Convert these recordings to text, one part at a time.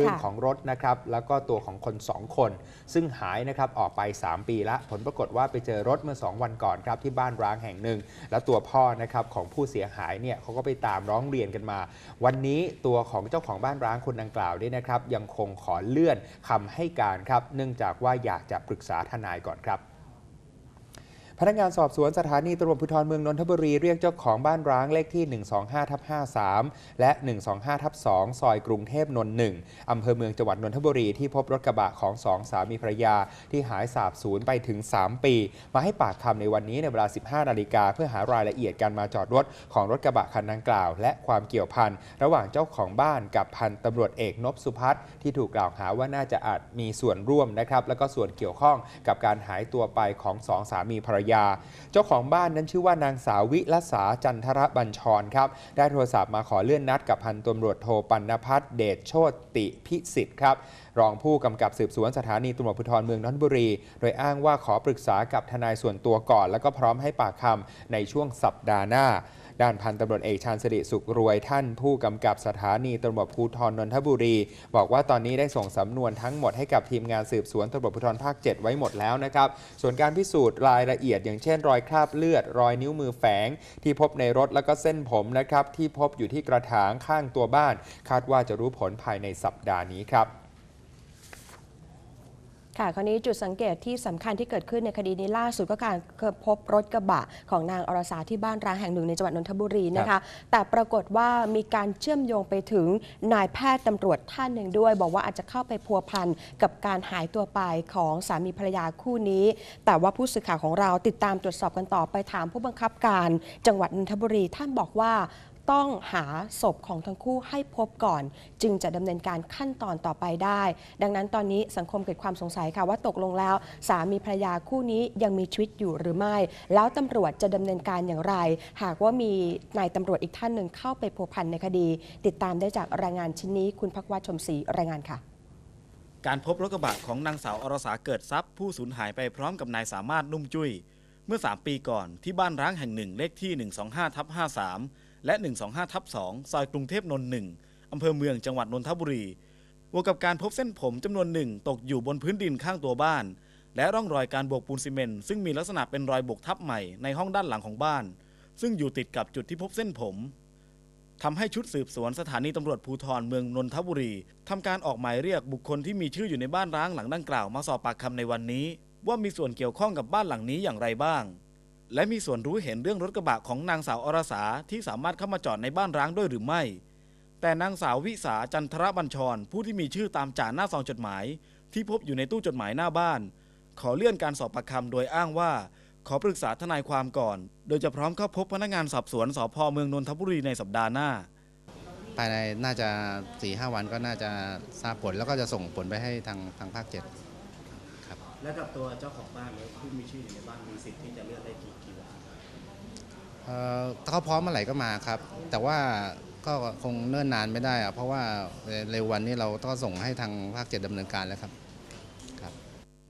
เรื่องของรถนะครับแล้วก็ตัวของคน 2 คน ซึ่งหายนะครับออกไป 3 ปีละผลปรากฏว่าไปเจอรถเมื่อ 2 วันก่อนครับที่บ้านร้างแห่งหนึ่ง แล้วตัวพ่อนะครับของผู้เสียหายเนี่ยเขาก็ไปตามร้องเรียนกันมา วันนี้ตัวของเจ้าของบ้านร้างคนดังกล่าวเนี่ยนะครับ ยังคงขอเลื่อนคำให้การครับ เนื่องจากว่าอยากจะปรึกษาทนายก่อนครับ พนักงานสอบสวนสถานีตำรวจภูธรเมืองนนทบุรีเรียกเจ้าของบ้านร้างเลขที่ 125ทับ53 และ 125ทับ2ซอยกรุงเทพนนท์1อำเภอเมืองจังหวัดนนทบุรีที่พบรถกระบะของสองสามีภรรยา ที่หายสาบสูญไปถึง 3 ปี มาให้ปากคำในวันนี้ในเวลา 15 นาฬิกาเพื่อหารายละเอียดการมาจอดรถของรถกระบะคันดังกล่าว และความเกี่ยวพันระหว่างเจ้าของบ้านกับพันตำรวจเอกนพสุพัฒน์ที่ถูกกล่าวหาว่าน่าจะอาจมีส่วนร่วมนะครับแล้วก็ส่วนเกี่ยวข้องกับการหายตัวไปของสองสามีภรรยาเจ้าของบ้านนั้นชื่อว่านางสาววิลสาจันทระบัญชรครับ ได้โทรศัพท์มาขอเลื่อนนัดกับพันตำรวจโทปัณพัฒน์เดชโชติพิสิทธิ์ครับ รองผู้กำกับสืบสวนสถานีตำรวจภูธรเมืองนนทบุรี โดยอ้างว่าขอปรึกษากับทนายส่วนตัวก่อน แล้วก็พร้อมให้ปากคำในช่วงสัปดาห์หน้า ด้านพันตำรวจเอกชาญสิริสุขรวยท่านผู้กำกับสถานีตำรวจภูธรนนทบุรี บอกว่าตอนนี้ได้ส่งสำนวนทั้งหมดให้กับทีมงานสืบสวนตำรวจภูธรภาค 7 ไว้หมดแล้วนะครับ ส่วนการพิสูจน์รายละเอียด อย่างเช่น รอยคราบเลือด รอยนิ้วมือแฝง ที่พบในรถแล้วก็เส้นผมนะครับที่พบอยู่ที่กระถางข้างตัวบ้าน คาดว่าจะรู้ผลภายในสัปดาห์นี้ครับ ค่ะ คราวนี้จุดสังเกตที่สำคัญที่เกิดขึ้นในคดีนี้ล่าสุดก็การพบรถกระบะของนางอรสาที่บ้านร้างแห่งหนึ่งในจังหวัดนนทบุรีนะคะ แต่ปรากฏว่ามีการเชื่อมโยงไปถึงนายแพทย์ตำรวจท่านหนึ่งด้วย บอกว่าอาจจะเข้าไปพัวพันกับการหายตัวไปของสามีภรรยาคู่นี้ แต่ว่าผู้สื่อข่าวของเราติดตามตรวจสอบกันต่อไปถามผู้บังคับการ จังหวัดนนทบุรีท่านบอกว่า ต้องหาศพของทั้งคู่ให้พบก่อน จึงจะดำเนินการขั้นตอนต่อไปได้ ดังนั้นตอนนี้สังคมเกิดความสงสัยค่ะว่าตกลงแล้ว สามีภรรยาคู่นี้ยังมีชีวิตอยู่หรือไม่ แล้วตำรวจจะดำเนินการอย่างไร หากว่ามีนายตำรวจอีกท่านหนึ่งเข้าไปพัวพันในคดี ติดตามได้จากรายงานชิ้นนี้ คุณพักวัชชมศรีรายงานค่ะการพบรถกระบะของนางสาวอรสาเกิดทรัพย์ ผู้สูญหายไปพร้อมกับนายสามารถนุ่มจุ้ยเมื่อ 3 ปีก่อนที่บ้านร้างแห่งหนึ่งเลขที่ 125ทับ53 และ 125ทับ2ซอยกรุงเทพนนท์หนึ่งอำเภอเมืองจังหวัดนนทบุรีบวกกับการพบเส้นผมจำนวนหนึ่งตกอยู่บนพื้นดินข้างตัวบ้าน และร่องรอยการโบกปูนซีเมนต์ซึ่งมีลักษณะเป็นรอยโบกทับใหม่ในห้องด้านหลังของบ้าน ซึ่งอยู่ติดกับจุดที่พบเส้นผมทำให้ชุดสืบสวนสถานีตำรวจภูธรเมืองนนทบุรีทำการออกหมายเรียกบุคคลที่มีชื่ออยู่ในบ้านร้างหลังดังกล่าวมาสอบปากคำในวันนี้ ว่ามีส่วนเกี่ยวข้องกับบ้านหลังนี้อย่างไรบ้าง และมีส่วนรู้เห็นเรื่องรถกระบะของนางสาวอรสาที่สามารถเข้ามาจอดในบ้านร้างด้วยหรือไม่ แต่นางสาววิสาจันทรบัญชร ผู้ที่มีชื่อตามจ่าหน้าซองจดหมาย ที่พบอยู่ในตู้จดหมายหน้าบ้าน ขอเลื่อนการสอบปากคำโดยอ้างว่า ขอปรึกษาทนายความก่อน โดยจะพร้อมเข้าพบพนักงานสอบสวนสพเมืองนนทบุรีในสัปดาห์หน้า ภายในน่าจะ4ี่ห้าวันก็น่าจะทราบผลแล้วก็จะส่งผลไปให้ทางทางภาคเจ็ดและกับตัวเจ้าของบ้านหรือผู้มีชื่ออยู่ในบ้านมีสิทธิ์ที่จะเลื่อนได้กี่กี่วันเอ่อ ถ้าเขาพร้อมเมื่อไหร่ก็มาครับ แต่ว่าก็คงเนิ่นนานไม่ได้อะเพราะว่าเร็ววันนี้เราต้องส่งให้ทางภาคเจ็ดดำเนินการแล้วครับ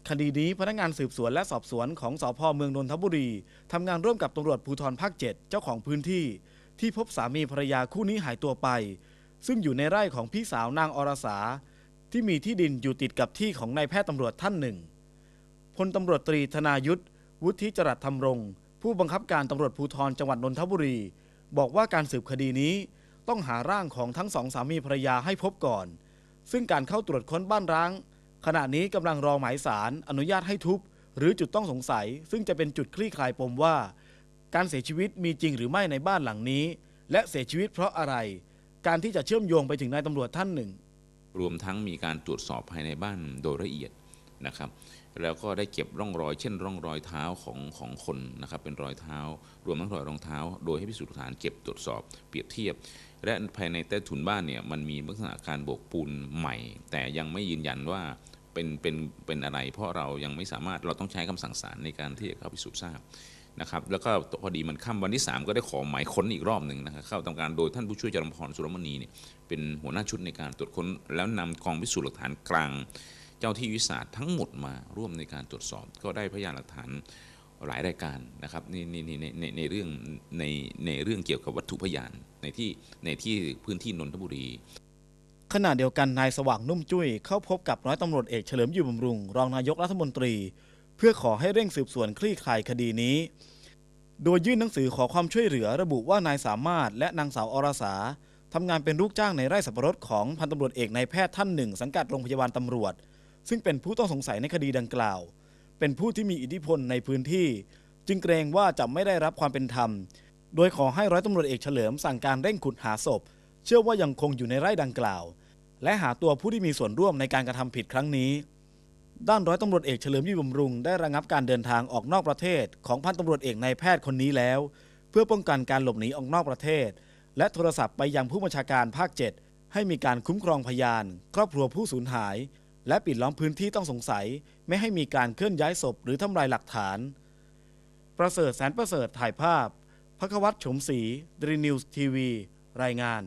คดีนี้พนักงานสืบสวนและสอบสวนของสพเมืองนนทบุรีทำงานร่วมกับตำรวจภูธรภาค7เจ้าของพื้นที่ ที่พบสามีภรรยาคู่นี้หายตัวไป ซึ่งอยู่ในไร่ของพี่สาวนางอรสา ที่มีที่ดินอยู่ติดกับที่ของนายแพทย์ตำรวจท่านหนึ่งพลตำรวจตรีธนายุทธวุฒิจรัสธรรมรงค์ ผู้บังคับการตำรวจภูธรจังหวัดนนทบุรี บอกว่าการสืบคดีนี้ต้องหาร่างของทั้งสองสามีภรรยาให้พบก่อน ซึ่งการเข้าตรวจค้นบ้านร้าง ขณะนี้กำลังรอหมายสารอนุญาตให้ทุบ หรือจุดต้องสงสัย ซึ่งจะเป็นจุดคลี่คลายปมว่า การเสียชีวิตมีจริงหรือไม่ในบ้านหลังนี้ และเสียชีวิตเพราะอะไร การที่จะเชื่อมโยงไปถึงนายตำรวจท่านหนึ่ง รวมทั้งมีการตรวจสอบภายในบ้านโดยละเอียด นะครับ แล้วก็ได้เก็บร่องรอย เช่น ร่องรอยเท้าของของคนนะครับเป็นรอยเท้า รวมทั้งรอยรองเท้า โดยให้พิสูจน์หลักฐานเก็บตรวจสอบเปรียบเทียบ และภายในใต้ถุนบ้านเนี่ยมันมีลักษณะการโบกปูนใหม่ แต่ยังไม่ยืนยันว่าเป็นเป็นเป็นอะไร เพราะเรายังไม่สามารถเราต้องใช้คำสั่งศาลในการที่จะเข้าพิสูจน์ทราบนะครับแล้วก็พอดีมันค่ำวันที่ 3 ก็ได้ขอหมายค้นอีกรอบหนึ่งนะครับเข้าทำการโดยท่านผู้ช่วยจรมพรสุรมณีเนี่ยเป็นหัวหน้าชุดในการตรวจค้นแล้วนำกองพิสูจน์หลักฐานกลาง เจ้าที่วิสาทั้งหมดมาร่วมในการตรวจสอบ ก็ได้พยานหลักฐานหลายรายการนะครับนี่ในในในเรื่องในในเรื่องเกี่ยวกับวัตถุพยานในที่ในที่พื้นที่นนทบุรีขณะเดียวกันนายสว่างนุ่มจุ้ยเข้าพบกับร้อยตำรวจเอกเฉลิมอยู่บำรุง รองนายกรัฐมนตรี เพื่อขอให้เร่งสืบสวนคลี่คลายคดีนี้ โดยยื่นหนังสือขอความช่วยเหลือระบุว่านายสามารถและนางสาวอรสาทำงานเป็นลูกจ้างในไร่สับปะรดของพันตำรวจเอกนายแพทย์ท่านหนึ่ง สังกัดโรงพยาบาลตำรวจ ซึ่งเป็นผู้ต้องสงสัยในคดีดังกล่าว เป็นผู้ที่มีอิทธิพลในพื้นที่ จึงเกรงว่าจะไม่ได้รับความเป็นธรรม โดยขอให้ร้อยตำรวจเอกเฉลิมสั่งการเร่งขุดหาศพ เชื่อว่ายังคงอยู่ในไร่ดังกล่าว และหาตัวผู้ที่มีส่วนร่วมในการกระทำผิดครั้งนี้ ด้านร้อยตำรวจเอกเฉลิมยิ่งบำรุงได้ระงับการเดินทางออกนอกประเทศ ของพันตำรวจเอกนายแพทย์คนนี้แล้ว เพื่อป้องกันการหลบหนีออกนอกประเทศ และโทรศัพท์ไปยังผู้บัญชาการภาค 7 ให้มีการคุ้มครองพยาน ครอบครัวผู้สูญหาย และปิดล้อมพื้นที่ต้องสงสัย ไม่ให้มีการเคลื่อนย้ายศพหรือทำลายหลักฐาน ประเสริฐแสนประเสริฐถ่ายภาพพควัตรฉมศรีดรีนิวส์ทีวี รายงาน